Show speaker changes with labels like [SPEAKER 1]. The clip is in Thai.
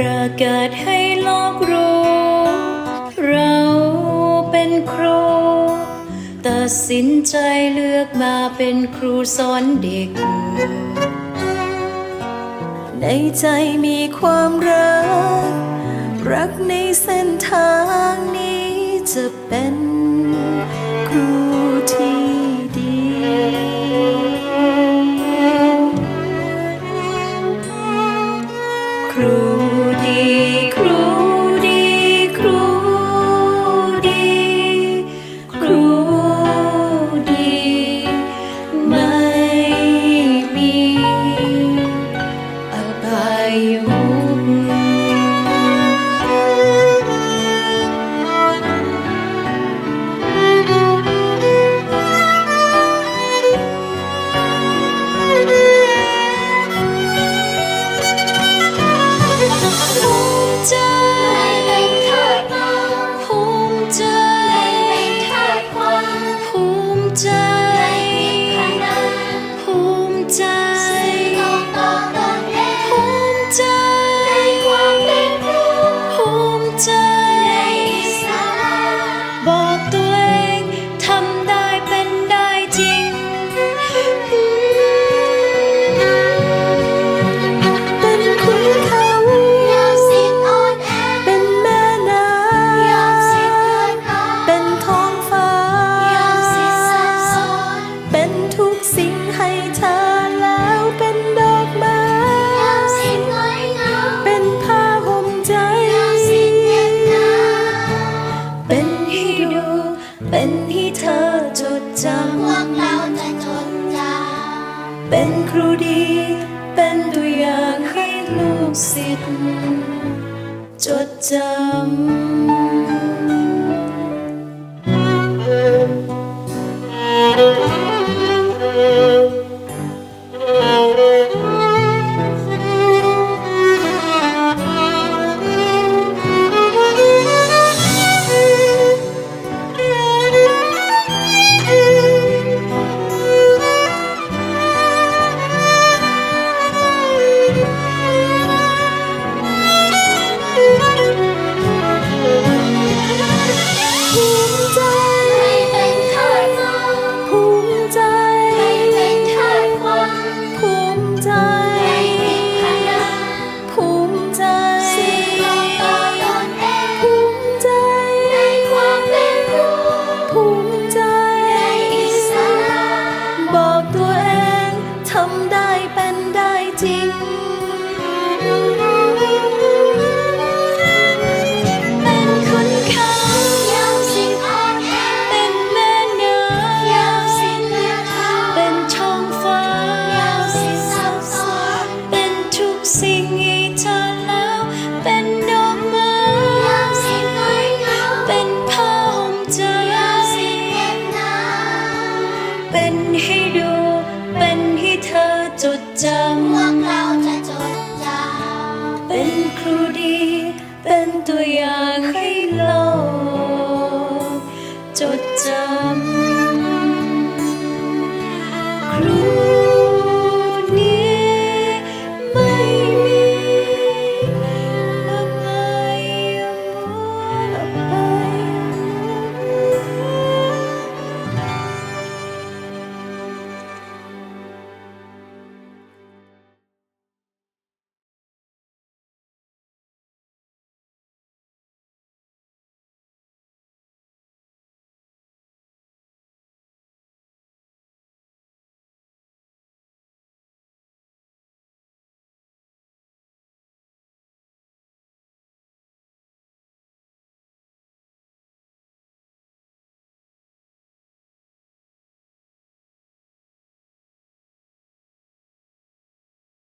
[SPEAKER 1] ประกาศให้โลกรู้ เราเป็นครูตัดสินใจเลือกมาเป็นครูสอนเด็ก ในใจมีความรัก รักในเส้นทางนี้จะเป็น อจ
[SPEAKER 2] ด
[SPEAKER 1] จำ
[SPEAKER 2] พวกเราจะจดจำ
[SPEAKER 1] เป็นครูดี เป็นตัวอย่างให้ลูกศิษย์จดจำ ให้ดู เป็นที่เธอจดจำ
[SPEAKER 2] พวกเราจะจดจำ
[SPEAKER 1] เป็นครูดี เป็นตัวอย่างให้เรา